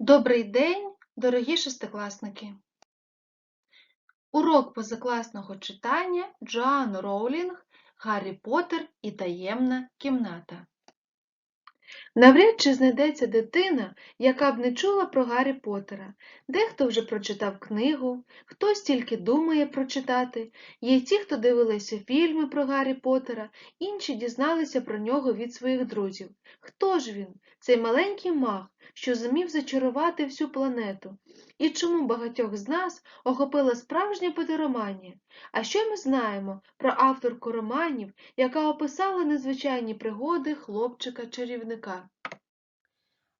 Добрий день, дорогі шестикласники! Урок позакласного читання Джоан Роулінг Гаррі Поттер і таємна кімната. Навряд чи знайдеться дитина, яка б не чула про Гаррі Поттера. Дехто вже прочитав книгу, хтось тільки думає прочитати. Є ті, хто дивилися фільми про Гаррі Поттера, інші дізналися про нього від своїх друзів. Хто ж він, цей маленький маг, що зумів зачарувати всю планету? І чому багатьох з нас охопила справжня потироманія? А що ми знаємо про авторку романів, яка описала незвичайні пригоди хлопчика-чарівника?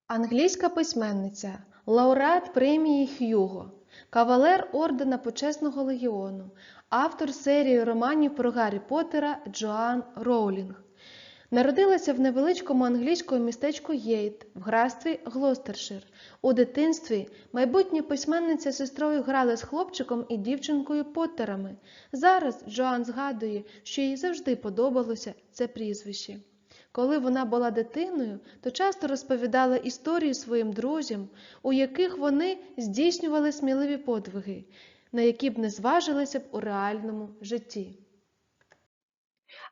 Англійська письменниця, лауреат премії Х'юго, кавалер ордена Почесного легіону, автор серії романів про Гаррі Поттера Джоан Роулінг. Народилася в невеличкому англійському містечку Єйт в графстві Глостершир. У дитинстві майбутня письменниця сестрою грали з хлопчиком і дівчинкою Поттерами. Зараз Джоан згадує, що їй завжди подобалося це прізвище. Коли вона була дитиною, то часто розповідала історії своїм друзям, у яких вони здійснювали сміливі подвиги, на які б не зважилися б у реальному житті.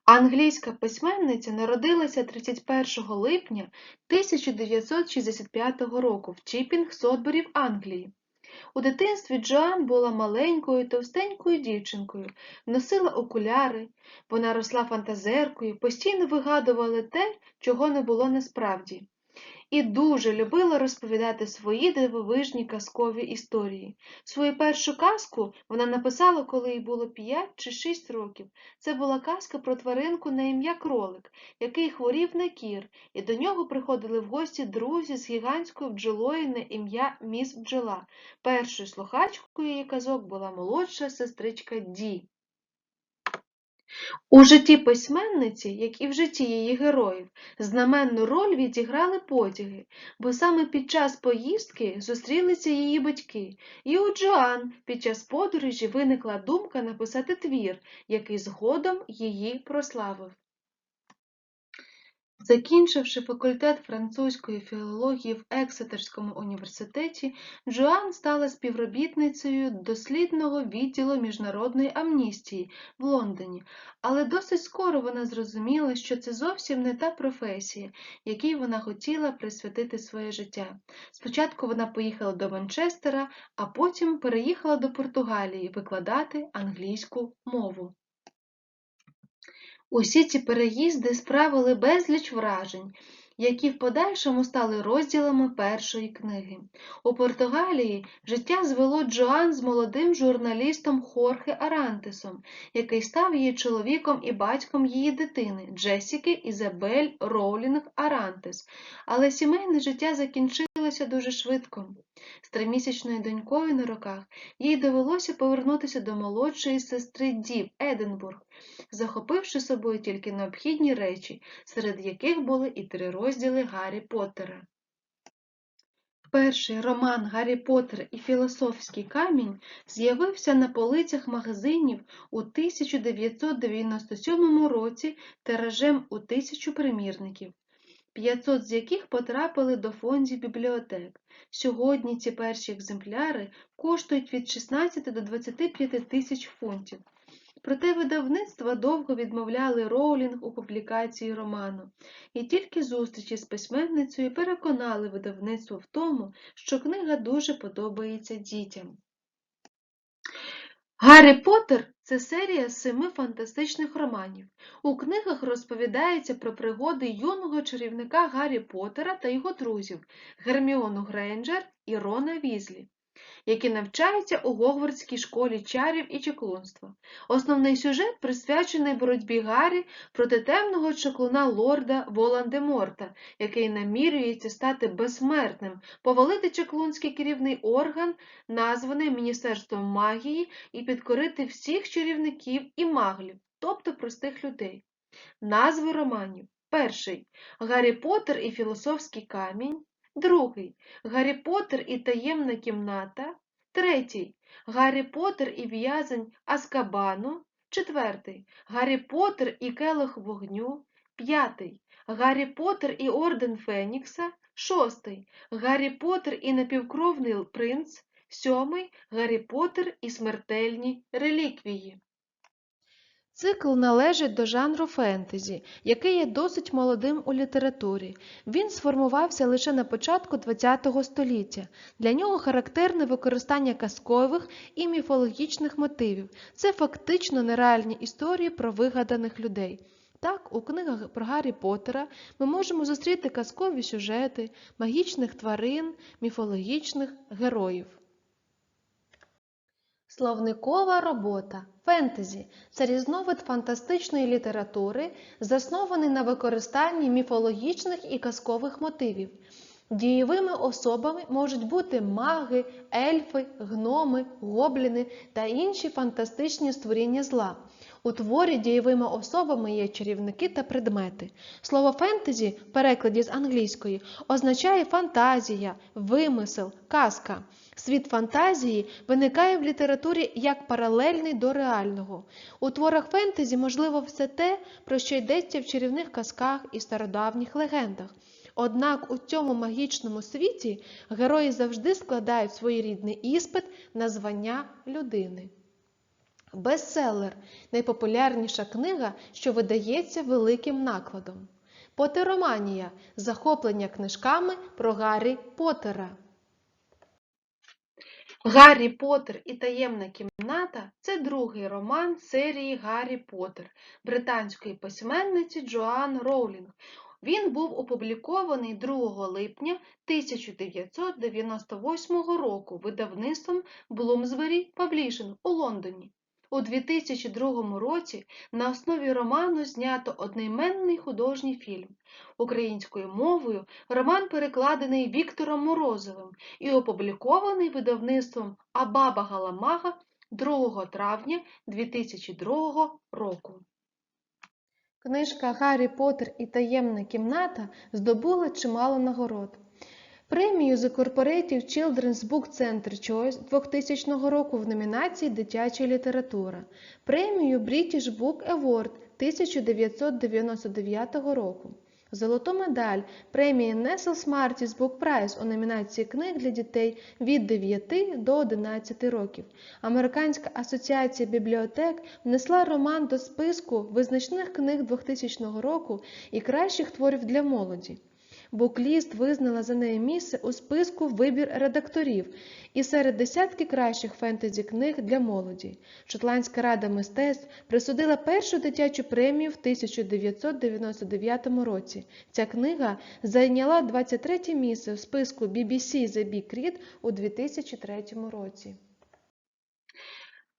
Англійська письменниця народилася 31 липня 1965 року в Чіпінг-Сотборі в Англії. У дитинстві Джоан була маленькою товстенькою дівчинкою, носила окуляри, вона росла фантазеркою, постійно вигадувала те, чого не було насправді, і дуже любила розповідати свої дивовижні казкові історії. Свою першу казку вона написала, коли їй було 5 чи 6 років. Це була казка про тваринку на ім'я Кролик, який хворів на кір, і до нього приходили в гості друзі з гігантською бджолою на ім'я Міс Бджола. Першою слухачкою її казок була молодша сестричка Ді. У житті письменниці, як і в житті її героїв, знаменну роль відіграли потяги, бо саме під час поїздки зустрілися її батьки, і у Джоан під час подорожі виникла думка написати твір, який згодом її прославив. Закінчивши факультет французької філології в Ексетерському університеті, Джоан стала співробітницею дослідного відділу міжнародної амністії в Лондоні, але досить скоро вона зрозуміла, що це зовсім не та професія, якій вона хотіла присвятити своє життя. Спочатку вона поїхала до Манчестера, а потім переїхала до Португалії викладати англійську мову. Усі ці переїзди справили безліч вражень, які в подальшому стали розділами першої книги. У Португалії життя звело Джоан з молодим журналістом Хорхе Арантесом, який став її чоловіком і батьком її дитини Джесіки Ізабель Роулінг Арантес. Але сімейне життя закінчилося дуже швидко. З тримісячною донькою на руках їй довелося повернутися до молодшої сестри Дів Единбург, захопивши собою тільки необхідні речі, серед яких були і три розділи Гаррі Поттера. Перший роман Гаррі Поттер і філософський камінь з'явився на полицях магазинів у 1997 році тиражем у тисячу примірників. 500 з яких потрапили до фондів бібліотек. Сьогодні ці перші екземпляри коштують від 16 до 25 тисяч фунтів. Проте видавництва довго відмовляли Роулінг у публікації роману, і тільки зустрічі з письменницею переконали видавництво в тому, що книга дуже подобається дітям. Гаррі Поттер – це серія семи фантастичних романів. У книгах розповідається про пригоди юного чарівника Гаррі Поттера та його друзів Герміону Грейнджер і Рона Візлі, які навчаються у Гогвардській школі чарів і чаклунства. Основний сюжет присвячений боротьбі Гаррі проти темного чаклуна лорда Волан-де-Морта, який намірюється стати безсмертним, повалити чаклунський керівний орган, названий Міністерством магії, і підкорити всіх чарівників і маглів, тобто простих людей. Назви романів. Перший Гаррі Поттер і філософський камінь. Другий Гаррі Поттер і таємна кімната. Третій Гаррі Поттер і в'язень Аскабану. Четвертий Гаррі Поттер і келих вогню. П'ятий Гаррі Поттер і орден Фенікса. Шостий Гаррі Поттер і напівкровний принц. Сьомий Гаррі Поттер і смертельні реліквії. Цикл належить до жанру фентезі, який є досить молодим у літературі. Він сформувався лише на початку ХХ століття. Для нього характерне використання казкових і міфологічних мотивів. Це фактично нереальні історії про вигаданих людей. Так, у книгах про Гаррі Поттера ми можемо зустріти казкові сюжети, магічних тварин, міфологічних героїв. Словникова робота фентезі це різновид фантастичної літератури, заснований на використанні міфологічних і казкових мотивів. Дієвими особами можуть бути маги, ельфи, гноми, гобліни та інші фантастичні створіння зла. У творі дієвими особами є чарівники та предмети. Слово фентезі в перекладі з англійської означає фантазія, вимисел, казка. Світ фантазії виникає в літературі як паралельний до реального. У творах фентезі можливо все те, про що йдеться в чарівних казках і стародавніх легендах. Однак у цьому магічному світі герої завжди складають своєрідний іспит на звання людини. Бестселер найпопулярніша книга, що видається великим накладом. Потероманія захоплення книжками про Гаррі Поттера. Гаррі Поттер і таємна кімната це другий роман серії Гаррі Поттер британської письменниці Джоан Роулінг. Він був опублікований 2 липня 1998 року видавництвом Bloomsbury Publishing у Лондоні. У 2002 році на основі роману знято одноіменний художній фільм. Українською мовою роман перекладений Віктором Морозовим і опублікований видавництвом Абаба Галамага 2 травня 2002 року. Книжка Гаррі Поттер і таємна кімната здобула чимало нагород. Премію The Corporative Children's Book Center Choice 2000 року в номінації Дитяча література, премію British Book Award 1999 року, золоту медаль премії Nestle Smarties Book Prize у номінації книг для дітей від 9 до 11 років. Американська асоціація бібліотек внесла роман до списку визначних книг 2000 року і кращих творів для молоді. Букліст визнала за неї місце у списку вибір редакторів і серед десятки кращих фентезі книг для молоді. Шотландська рада мистецтв присудила першу дитячу премію в 1999 році. Ця книга зайняла 23 місце в списку BBC The Big Read у 2003 році.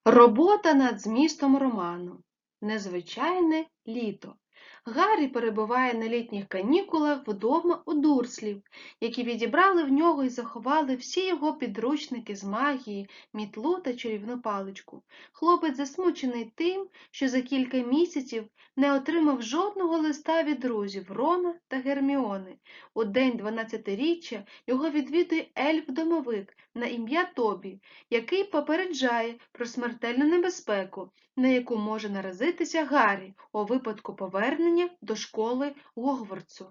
Робота над змістом роману. Незвичайне літо. Гаррі перебуває на літніх канікулах вдома у Дурслів, які відібрали в нього і заховали всі його підручники з магії, мітлу та чарівну паличку. Хлопець засмучений тим, що за кілька місяців не отримав жодного листа від друзів Рона та Герміони. У день 12-річчя його відвідує ельф-домовик на ім'я Тобі, який попереджає про смертельну небезпеку, на яку може наразитися Гаррі у випадку повернення до школи Гогвартсу.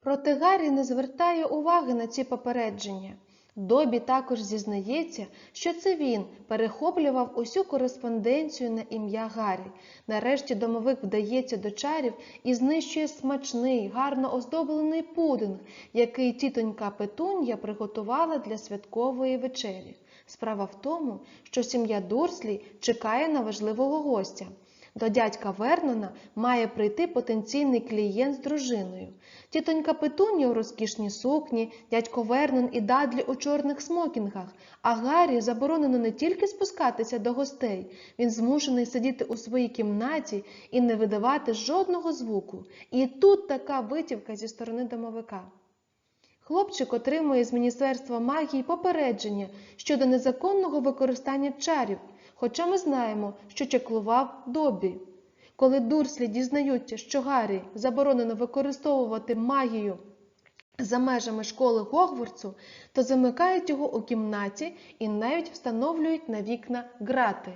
Проте Гаррі не звертає уваги на ці попередження. Добі також зізнається, що це він перехоплював усю кореспонденцію на ім'я Гаррі. Нарешті домовик вдається до чарів і знищує смачний, гарно оздоблений пудинг, який тітонька Петун'я приготувала для святкової вечері. Справа в тому, що сім'я Дурслі чекає на важливого гостя. До дядька Вернона має прийти потенційний клієнт з дружиною. Тітонька Петунія у розкішній сукні, дядько Вернон і Дадлі у чорних смокінгах, а Гаррі заборонено не тільки спускатися до гостей, він змушений сидіти у своїй кімнаті і не видавати жодного звуку. І тут така витівка зі сторони домовика. Хлопчик отримує з Міністерства магії попередження щодо незаконного використання чарів, хоча ми знаємо, що чеклував Добі. Коли Дурслі дізнаються, що Гаррі заборонено використовувати магію за межами школи Гогвартсу, то замикають його у кімнаті і навіть встановлюють на вікна грати.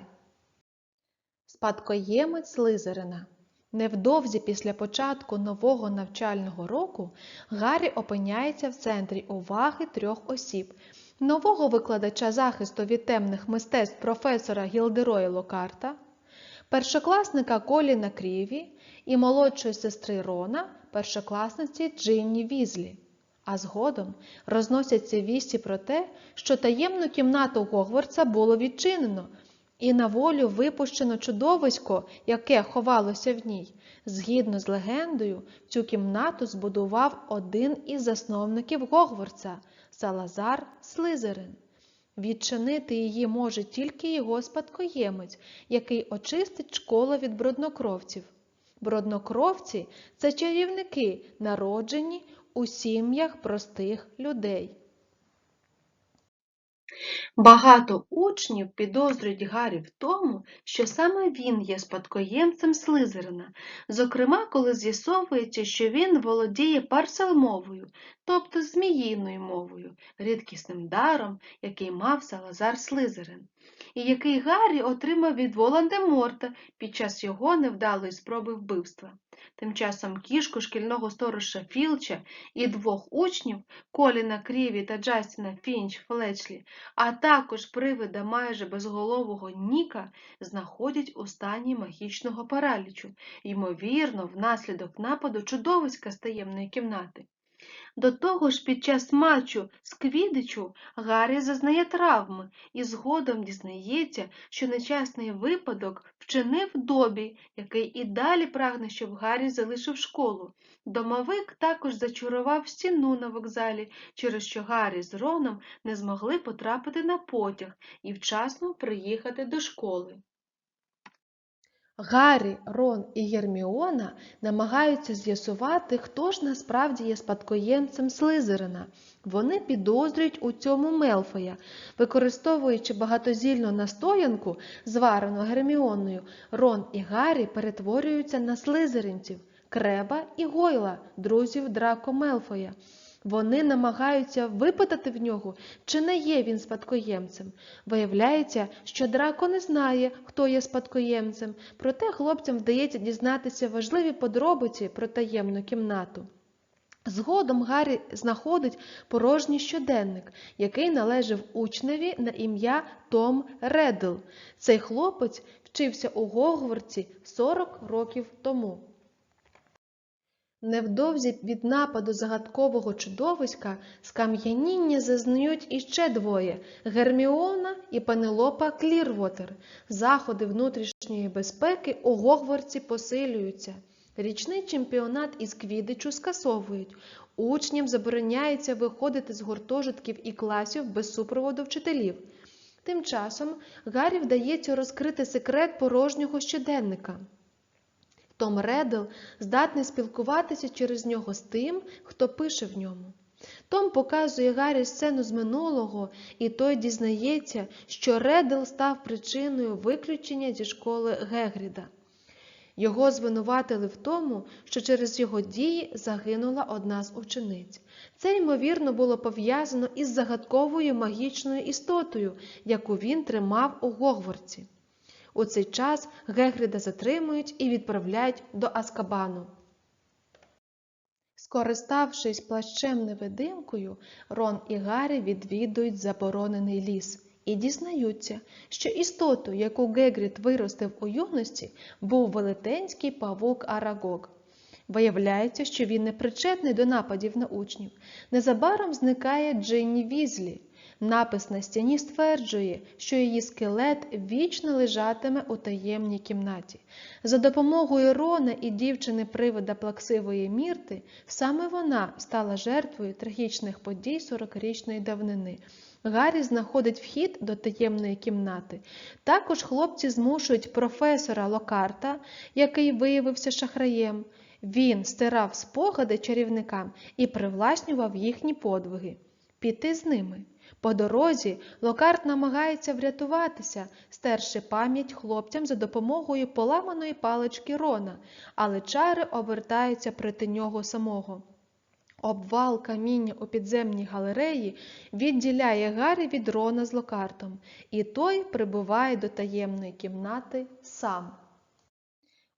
Спадкоємець Слизерина Невдовзі після початку нового навчального року Гаррі опиняється в центрі уваги трьох осіб: нового викладача захисту від темних мистецтв професора Гілдерої Локарта, першокласника Коліна Кріві і молодшої сестри Рона, першокласниці Джинні Візлі. А згодом розносяться вісті про те, що таємну кімнату Гогвартса було відчинено, і на волю випущено чудовисько, яке ховалося в ній. Згідно з легендою, цю кімнату збудував один із засновників Гогвартса – Салазар Слизерин. Відчинити її може тільки його спадкоємець, який очистить школу від бруднокровців. Бруднокровці – це чарівники, народжені у сім'ях простих людей. Багато учнів підозрюють Гаррі в тому, що саме він є спадкоємцем Слизерина, зокрема, коли з'ясовується, що він володіє парселмовою, тобто зміїною мовою, рідкісним даром, який мав Салазар Слизерин, і який Гаррі отримав від Волан-де-Морта під час його невдалої спроби вбивства. Тим часом кішку шкільного сторожа Філча і двох учнів Коліна Кріві та Джастіна Фінч Флечлі, а також привида майже безголового Ніка знаходять у стані магічного паралічу, ймовірно, внаслідок нападу чудовиська з таємної кімнати. До того ж, під час матчу з Квідичу Гаррі зазнає травми і згодом дізнається, що нещасний випадок вчинив Добі, який і далі прагне, щоб Гаррі залишив школу. Домовик також зачарував стіну на вокзалі, через що Гаррі з Роном не змогли потрапити на потяг і вчасно приїхати до школи. Гаррі, Рон і Герміона намагаються з'ясувати, хто ж насправді є спадкоємцем Слизерина. Вони підозрюють у цьому Мелфоя. Використовуючи багатозільну настоянку, зварену Герміоною, Рон і Гаррі перетворюються на слизеринців Креба і Гойла, друзів Драко Мелфоя. Вони намагаються випитати в нього, чи не є він спадкоємцем. Виявляється, що Драко не знає, хто є спадкоємцем, проте хлопцям вдається дізнатися важливі подробиці про таємну кімнату. Згодом Гаррі знаходить порожній щоденник, який належав учневі на ім'я Том Реддл. Цей хлопець вчився у Гогвартсі 40 років тому. Невдовзі від нападу загадкового чудовиська скам'яніння зазнають іще двоє – Герміона і Пенелопа Клірвотер. Заходи внутрішньої безпеки у Гогвартсі посилюються. Річний чемпіонат із квідичу скасовують. Учням забороняється виходити з гуртожитків і класів без супроводу вчителів. Тим часом Гаррі вдається розкрити секрет порожнього щоденника. Том Реддл здатний спілкуватися через нього з тим, хто пише в ньому. Том показує Гаррі сцену з минулого, і той дізнається, що Реддл став причиною виключення зі школи Гегріда. Його звинуватили в тому, що через його дії загинула одна з учениць. Це, ймовірно, було пов'язано із загадковою магічною істотою, яку він тримав у Гогвартсі. У цей час Гегріда затримують і відправляють до Аскабану. Скориставшись плащем-невидимкою, Рон і Гаррі відвідують заборонений ліс і дізнаються, що істоту, яку Гегрід виростив у юності, був велетенський павук Арагог. Виявляється, що він не причетний до нападів на учнів. Незабаром зникає Джинні Візлі. Напис на стіні стверджує, що її скелет вічно лежатиме у таємній кімнаті. За допомогою Рона і дівчини привида плаксивої мірти, саме вона стала жертвою трагічних подій 40-річної давнини. Гаррі знаходить вхід до таємної кімнати. Також хлопці змушують професора Локарта, який виявився шахраєм. Він стирав спогади чарівникам і привласнював їхні подвиги. Піти з ними. По дорозі Локарт намагається врятуватися, стерши пам'ять хлопцям за допомогою поламаної палички Рона, але чари обертаються проти нього самого. Обвал каміння у підземній галереї відділяє Гаррі від Рона з Локартом, і той прибуває до таємної кімнати сам.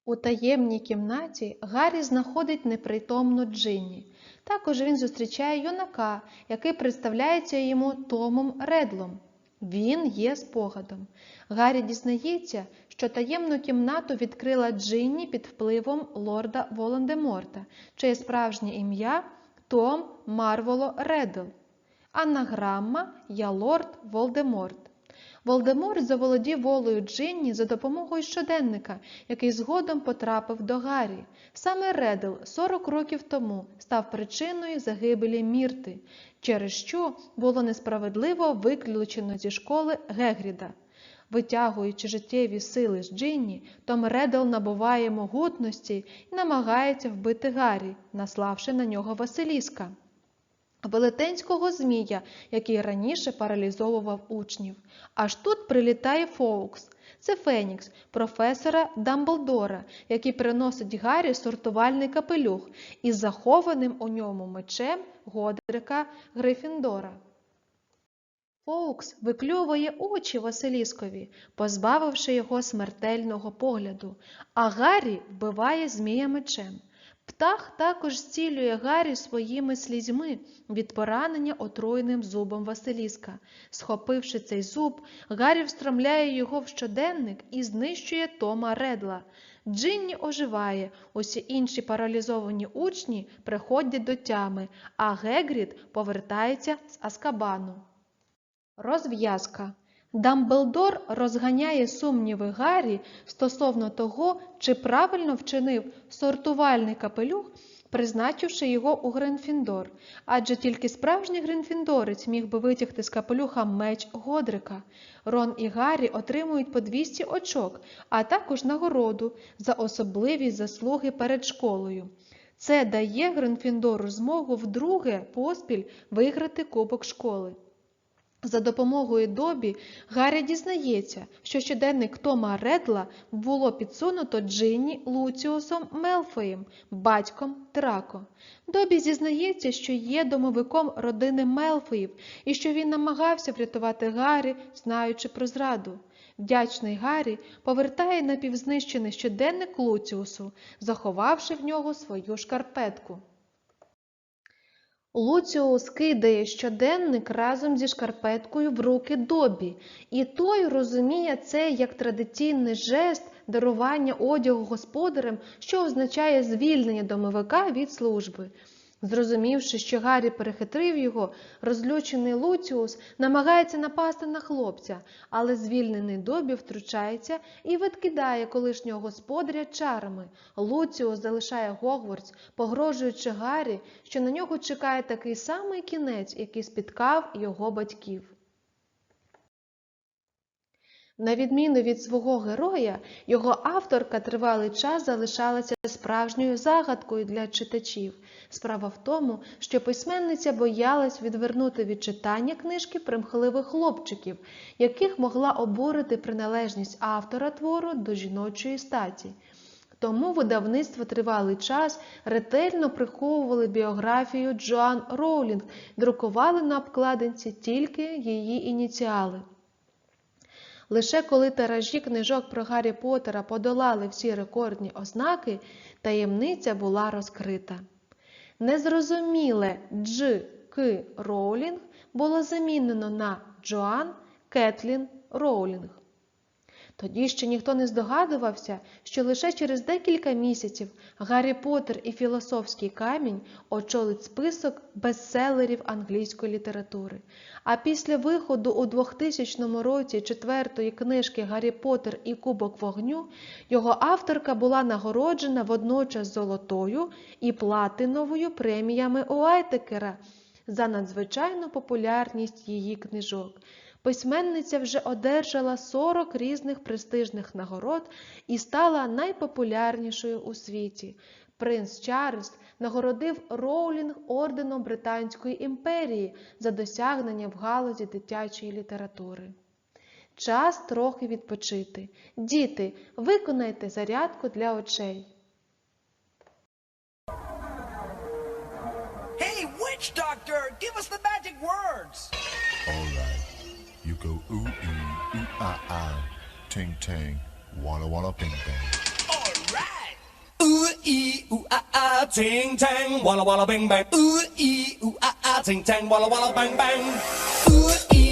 У таємній кімнаті Гаррі знаходить непритомну Джинні. Також він зустрічає юнака, який представляється йому Томом Редлом. Він є спогадом. Гаррі дізнається, що таємну кімнату відкрила Джинні під впливом лорда Волан-де-Морта, чиє справжнє ім'я Том Марволо Редл. Анаграма Я лорд Волдеморт. Волдеморт заволодів волею Джинні за допомогою щоденника, який згодом потрапив до Гаррі. Саме Редл 40 років тому став причиною загибелі Мірти, через що було несправедливо виключено зі школи Гегріда. Витягуючи життєві сили з Джинні, Том Редл набуває могутності і намагається вбити Гаррі, наславши на нього Василіска велетенського змія, який раніше паралізовував учнів. Аж тут прилітає Фоукс. Це Фенікс, професора Дамблдора, який приносить Гаррі сортувальний капелюх із захованим у ньому мечем Годрика Грифіндора. Фоукс виклювує очі Василіскові, позбавивши його смертельного погляду, а Гаррі вбиває змія мечем. Птах також зцілює Гаррі своїми слізьми від поранення отруєним зубом Василіска. Схопивши цей зуб, Гаррі встромляє його в щоденник і знищує Тома Редла. Джинні оживає, усі інші паралізовані учні приходять до тями, а Гегрід повертається з Аскабану. Розв'язка. Дамблдор розганяє сумніви Гаррі стосовно того, чи правильно вчинив сортувальний капелюх, призначивши його у Гринфіндор, адже тільки справжній Гринфіндорець міг би витягти з капелюха меч Годрика. Рон і Гаррі отримують по 200 очок, а також нагороду за особливі заслуги перед школою. Це дає Гринфіндору змогу вдруге поспіль виграти кубок школи. За допомогою Добі Гаррі дізнається, що щоденник Тома Редла було підсунуто Джинні Луціусом Мелфоєм, батьком Драко. Добі зізнається, що є домовиком родини Мелфоїв і що він намагався врятувати Гаррі, знаючи про зраду. Вдячний Гаррі повертає напівзнищений щоденник Луціусу, заховавши в нього свою шкарпетку. Луціус кидає щоденник разом зі шкарпеткою в руки Добі, і той розуміє це як традиційний жест дарування одягу господарем, що означає звільнення домовика від служби. Зрозумівши, що Гаррі перехитрив його, розлючений Луціус намагається напасти на хлопця, але звільнений Добі втручається і відкидає колишнього господаря чарами. Луціус залишає Гогвардс, погрожуючи Гаррі, що на нього чекає такий самий кінець, який спіткав його батьків. На відміну від свого героя, його авторка тривалий час залишалася справжньою загадкою для читачів. Справа в тому, що письменниця боялась відвернути від читання книжки примхливих хлопчиків, яких могла обурити приналежність автора твору до жіночої статі. Тому видавництво тривалий час ретельно приховували біографію Джоан Роулінг, друкували на обкладинці тільки її ініціали. Лише коли тиражі книжок про Гаррі Поттера подолали всі рекордні ознаки, таємниця була розкрита. Незрозуміле Дж. К. Роулінг було замінено на Джоан Кетлін Роулінг. Тоді ще ніхто не здогадувався, що лише через декілька місяців Гаррі Поттер і Філософський камінь очолить список бестселерів англійської літератури. А після виходу у 2000 році четвертої книжки Гаррі Поттер і Кубок вогню його авторка була нагороджена водночас золотою і платиновою преміями Уайтекера за надзвичайну популярність її книжок. Письменниця вже одержала 40 різних престижних нагород і стала найпопулярнішою у світі. Принц Чарльз нагородив Роулінг орденом Британської імперії за досягнення в галузі дитячої літератури. Час трохи відпочити. Діти, виконайте зарядку для очей. Hey, witch doctor, give us the magic words. All right. You go ooh ee, ooh ah ah, ting tang, walla walla bing bang. All right. Ooh ee, ooh ah ah, ting tang, walla walla bang bang. Ooh ee, ooh ah ah, ting tang, walla walla bang bang. Ooh ee,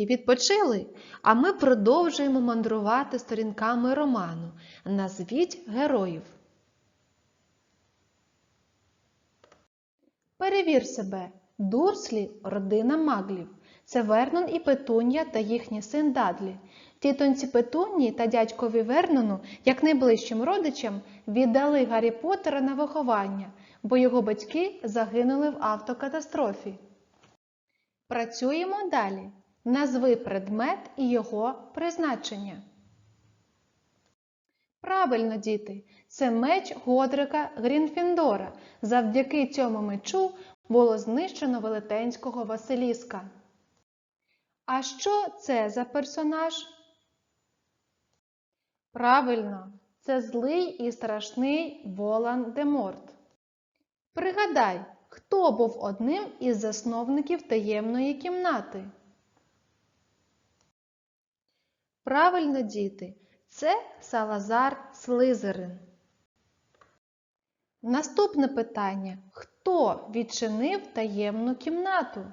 дітки, відпочили? А ми продовжуємо мандрувати сторінками роману. Назвіть героїв. Перевір себе. Дурслі – родина маглів. Це Вернон і Петунія та їхній син Дадлі. Тітоньці Петунії та дядькові Вернону, як найближчим родичам, віддали Гаррі Поттера на виховання, бо його батьки загинули в автокатастрофі. Працюємо далі. Назви предмет і його призначення. Правильно, діти, це меч Годрика Грінфіндора. Завдяки цьому мечу було знищено велетенського Василіска. А що це за персонаж? Правильно, це злий і страшний Волан-де-Морт. Пригадай, хто був одним із засновників таємної кімнати? Правильно, діти, це Салазар Слизерин. Наступне питання. Хто відчинив таємну кімнату?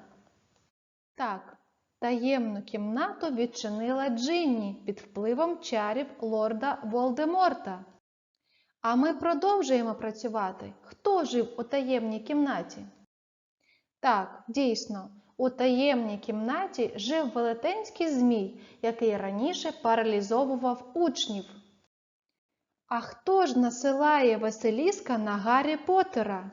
Так, таємну кімнату відчинила Джинні під впливом чарів лорда Волдеморта. А ми продовжуємо працювати. Хто жив у таємній кімнаті? Так, дійсно, у таємній кімнаті жив велетенський змій, який раніше паралізовував учнів. А хто ж насилає Василіска на Гаррі Поттера?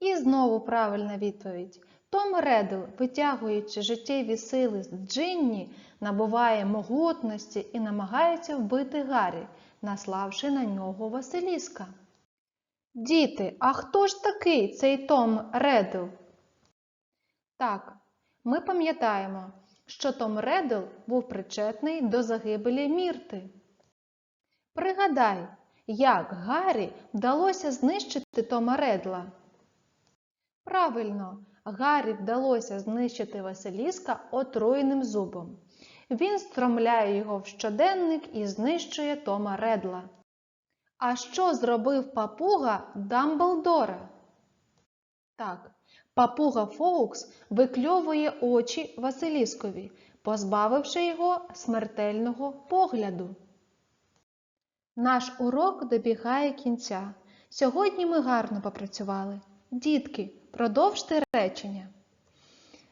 І знову правильна відповідь. Том Реддл, витягуючи життєві сили з Джинні, набуває могутності і намагається вбити Гаррі, наславши на нього Василіска. Діти, а хто ж такий цей Том Реддл? Так, ми пам'ятаємо, що Том Реддл був причетний до загибелі Мірти. Пригадай, як Гаррі вдалося знищити Тома Редла. Правильно, Гаррі вдалося знищити Василіска отруєним зубом. Він стромляє його в щоденник і знищує Тома Редла. А що зробив папуга Дамблдора? Так, папуга Фоукс викльовує очі Василіскові, позбавивши його смертельного погляду. Наш урок добігає кінця. Сьогодні ми гарно попрацювали. Дітки, продовжте речення.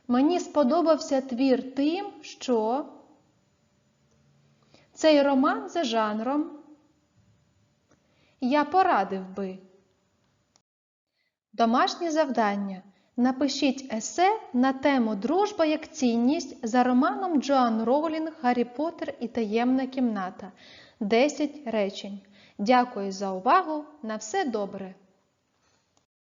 Мені сподобався твір тим, що цей роман за жанром я порадив би. Домашнє завдання. Напишіть есе на тему Дружба як цінність за романом Джоан Роулінг Гаррі Поттер і таємна кімната. 10 речень. Дякую за увагу. На все добре!